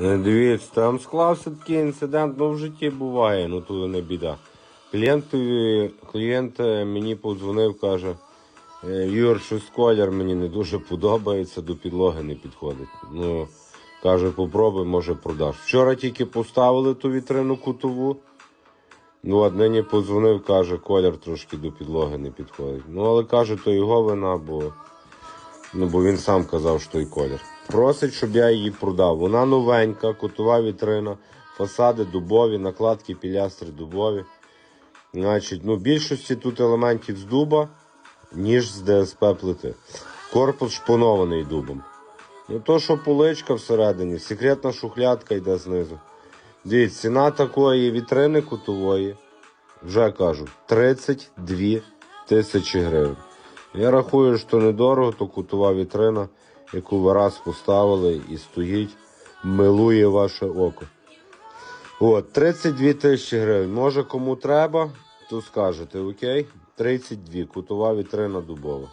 Е, Дивіться, там склався такий інцидент, ну в житті буває, ну то не біда. Клієнтові, клієнт е, мені подзвонив, каже, «Е, Юр, щось колір мені не дуже подобається, до підлоги не підходить. Ну, каже, попробуй, може продаш. Вчора тільки поставили ту вітрину кутову. Ну, от нині подзвонив, каже, колір трошки до підлоги не підходить. Ну, але каже, то його вина, бо, ну, бо він сам казав, що той колір. Просить, щоб я її продав. Вона новенька, кутова вітрина, фасади дубові, накладки пілястри дубові. Значить, ну, більшості тут елементів з дуба, ніж з ДСП плити. Корпус шпонований дубом. Ну, то, що поличка всередині, секретна шухлядка йде знизу. Дивіться, ціна такої вітрини кутової, вже кажу, 32 тисячі гривень. Я рахую, що недорого, то кутова вітрина, яку ви раз поставили і стоїть, милує ваше око. От, 32 тисячі гривень. Може кому треба, то скажете, окей? 32, кутова вітрина дубова.